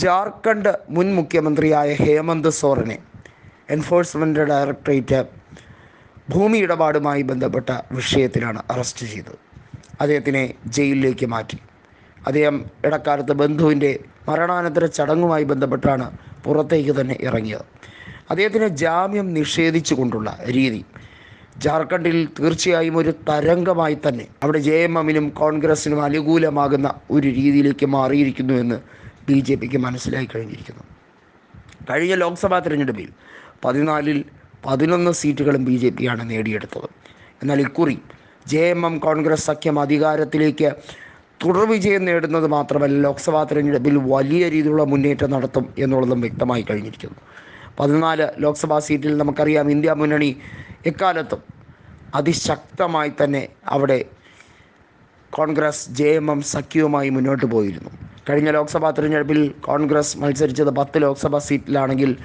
ജാർഖണ്ഡ് മുൻ മുഖ്യമന്ത്രിയായ Hemant സോറനെ enforcement directorate ഭൂമി ഇടപാടുമായി ബന്ധപ്പെട്ട വിഷയത്തിലാണ് അറസ്റ്റ് ചെയ്തത്. അദ്ദേഹത്തിനെ ജയിലിലേക്ക് മാറ്റി. അദ്ദേഹം ഇടക്കാലത്ത് ബന്ധുവിന്റെ മരണാനന്തര ചടങ്ങുമായി ബന്ധപ്പെട്ടാണ് പുറത്തേക്ക് തന്നെ ഇറങ്ങിയത്. അദ്ദേഹത്തിന് ജാമ്യം നിഷേധിച്ചുകൊണ്ടുള്ള രീതി. ജാർഖണ്ഡിൽ തീർച്ചയായും ഒരു തരംഗമായി തന്നെ അവിടെ ജെ എം എമ്മിനും കോൺഗ്രസിനും അനുകൂലമാകുന്ന ഒരു രീതിയിലേക്ക് മാറിയിരിക്കുന്നു എന്ന് ബി ജെ പിക്ക് മനസ്സിലായി കഴിഞ്ഞിരിക്കുന്നു. കഴിഞ്ഞ ലോക്സഭാ തിരഞ്ഞെടുപ്പിൽ പതിനാലിൽ പതിനൊന്ന് സീറ്റുകളും ബി ജെ പിയാണ് നേടിയെടുത്തത്. എന്നാൽ ഇക്കുറി ജെ എം എം കോൺഗ്രസ് സഖ്യം അധികാരത്തിലേക്ക് തുടർ വിജയം നേടുന്നത് മാത്രമല്ല ലോക്സഭാ തിരഞ്ഞെടുപ്പിൽ വലിയ രീതിയിലുള്ള മുന്നേറ്റം നടത്തും എന്നുള്ളതും വ്യക്തമായി കഴിഞ്ഞിരിക്കുന്നു. പതിനാല് ലോക്സഭാ സീറ്റിൽ നമുക്കറിയാം ഇന്ത്യ മുന്നണി എക്കാലത്തും അതിശക്തമായി തന്നെ അവിടെ കോൺഗ്രസ് ജെ എം എം സഖ്യവുമായി മുന്നോട്ട് പോയിരുന്നു. കഴിഞ്ഞ ലോക്സഭാ തിരഞ്ഞെടുപ്പിൽ കോൺഗ്രസ് മത്സരിച്ചത് പത്ത് ലോക്സഭാ സീറ്റിലാണെങ്കിൽ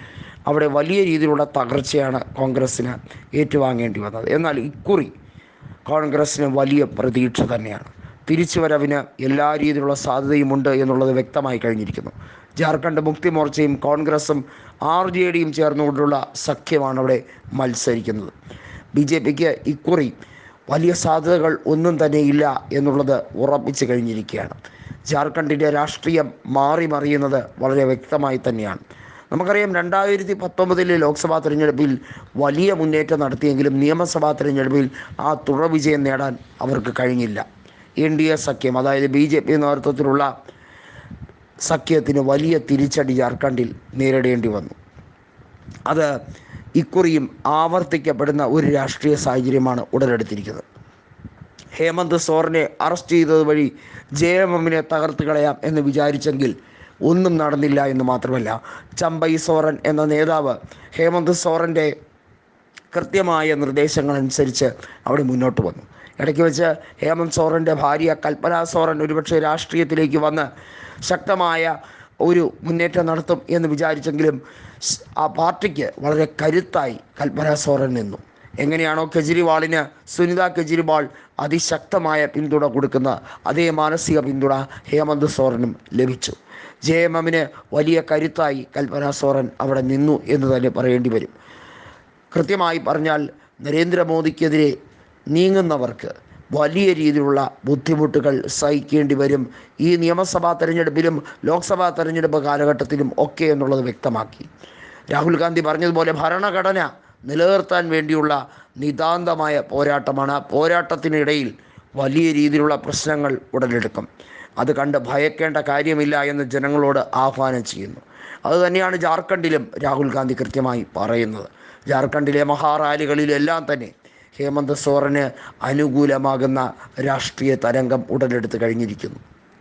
അവിടെ വലിയ രീതിയിലുള്ള തകർച്ചയാണ് കോൺഗ്രസ്സിന് ഏറ്റുവാങ്ങേണ്ടി വന്നത്. എന്നാൽ ഇക്കുറി കോൺഗ്രസ്സിന് വലിയ പ്രതീക്ഷ തന്നെയാണ്. തിരിച്ചുവരവിന് എല്ലാ രീതിയിലുള്ള സാധ്യതയുമുണ്ട് എന്നുള്ളത് വ്യക്തമായി കഴിഞ്ഞിരിക്കുന്നു. ജാർഖണ്ഡ് മുക്തി മോർച്ചയും കോൺഗ്രസും ആർ ജെ ഡിയും ചേർന്നുകൊണ്ടുള്ള സഖ്യമാണ് അവിടെ മത്സരിക്കുന്നത്. ബി ജെ പിക്ക് ഇക്കുറി വലിയ സാധ്യതകൾ ഒന്നും തന്നെ ഇല്ല എന്നുള്ളത് ഉറപ്പിച്ചു കഴിഞ്ഞിരിക്കുകയാണ്. ജാർഖണ്ഡിന്റെ രാഷ്ട്രീയം മാറി മറിയുന്നത് വളരെ വ്യക്തമായി തന്നെയാണ്. നമുക്കറിയാം രണ്ടായിരത്തി പത്തൊമ്പതിലെ ലോക്സഭാ തിരഞ്ഞെടുപ്പിൽ വലിയ മുന്നേറ്റം നടത്തിയെങ്കിലും നിയമസഭാ തിരഞ്ഞെടുപ്പിൽ ആ തുടർ വിജയം നേടാൻ അവർക്ക് കഴിഞ്ഞില്ല. എൻ ഡി എ സഖ്യം അതായത് ബി ജെ പി നേതൃത്വത്തിലുള്ള സഖ്യത്തിന് വലിയ തിരിച്ചടി ജാർഖണ്ഡിൽ നേരിടേണ്ടി വന്നു. അത് ഇക്കുറിയും ആവർത്തിക്കപ്പെടുന്ന ഒരു രാഷ്ട്രീയ സാഹചര്യമാണ് ഉടലെടുത്തിരിക്കുന്നത്. ഹേമന്ത് സോറിനെ അറസ്റ്റ് ചെയ്തത് വഴി ജെ എം എമ്മിനെ തകർത്ത് കളയാം എന്ന് വിചാരിച്ചെങ്കിൽ ഒന്നും നടന്നില്ല എന്ന് മാത്രമല്ല. ചമ്പൈ സോറൻ എന്ന നേതാവ് ഹേമന്ത് സോറന്റെ കൃത്യമായ നിർദ്ദേശങ്ങൾ അനുസരിച്ച് അവിടെ മുന്നോട്ട് വന്നു. ഇടയ്ക്ക് വെച്ച് ഹേമന്ത് സോറന്റെ ഭാര്യ കൽപ്പന സോറൻ ഒരുപക്ഷെ രാഷ്ട്രീയത്തിലേക്ക് വന്ന് ശക്തമായ ഒരു മുന്നേറ്റം നടത്തും എന്ന് വിചാരിച്ചെങ്കിലും ആ പാർട്ടിക്ക് വളരെ കരുത്തായി കൽപ്പന സോറൻ നിന്നു. എങ്ങനെയാണോ കെജ്രിവാളിന് സുനിത കെജ്രിവാൾ അതിശക്തമായ പിന്തുണ കൊടുക്കുന്ന അതേ മാനസിക പിന്തുണ ഹേമന്ത് സോറനും ലഭിച്ചു. ജെ എം എമ്മിന് വലിയ കരുത്തായി കൽപ്പന സോറൻ അവിടെ നിന്നു എന്ന് തന്നെ പറയേണ്ടി വരും. കൃത്യമായി പറഞ്ഞാൽ നരേന്ദ്രമോദിക്കെതിരെ നീങ്ങുന്നവർക്ക് വലിയ രീതിയിലുള്ള ബുദ്ധിമുട്ടുകൾ സഹിക്കേണ്ടി വരും. ഈ നിയമസഭാ തെരഞ്ഞെടുപ്പിലും ലോക്സഭാ തെരഞ്ഞെടുപ്പ് കാലഘട്ടത്തിലും ഒക്കെ എന്നുള്ളത് വ്യക്തമാക്കി. രാഹുൽ ഗാന്ധി പറഞ്ഞതുപോലെ ഭരണഘടന നിലനിർത്താൻ വേണ്ടിയുള്ള നിതാന്തമായ പോരാട്ടമാണ്. പോരാട്ടത്തിനിടയിൽ വലിയ രീതിയിലുള്ള പ്രശ്നങ്ങൾ ഉടലെടുക്കും. അത് കണ്ട് ഭയക്കേണ്ട കാര്യമില്ല എന്ന് ജനങ്ങളോട് ആഹ്വാനം ചെയ്യുന്നു. അതുതന്നെയാണ് ജാർഖണ്ഡിലും രാഹുൽ ഗാന്ധി കൃത്യമായി പറയുന്നത്. ജാർഖണ്ഡിലെ മഹാറാലികളിലെല്ലാം തന്നെ ഹേമന്ത് സോറന് അനുകൂലമാകുന്ന രാഷ്ട്രീയ തരംഗം ഉടലെടുത്ത് കഴിഞ്ഞിരിക്കുന്നു.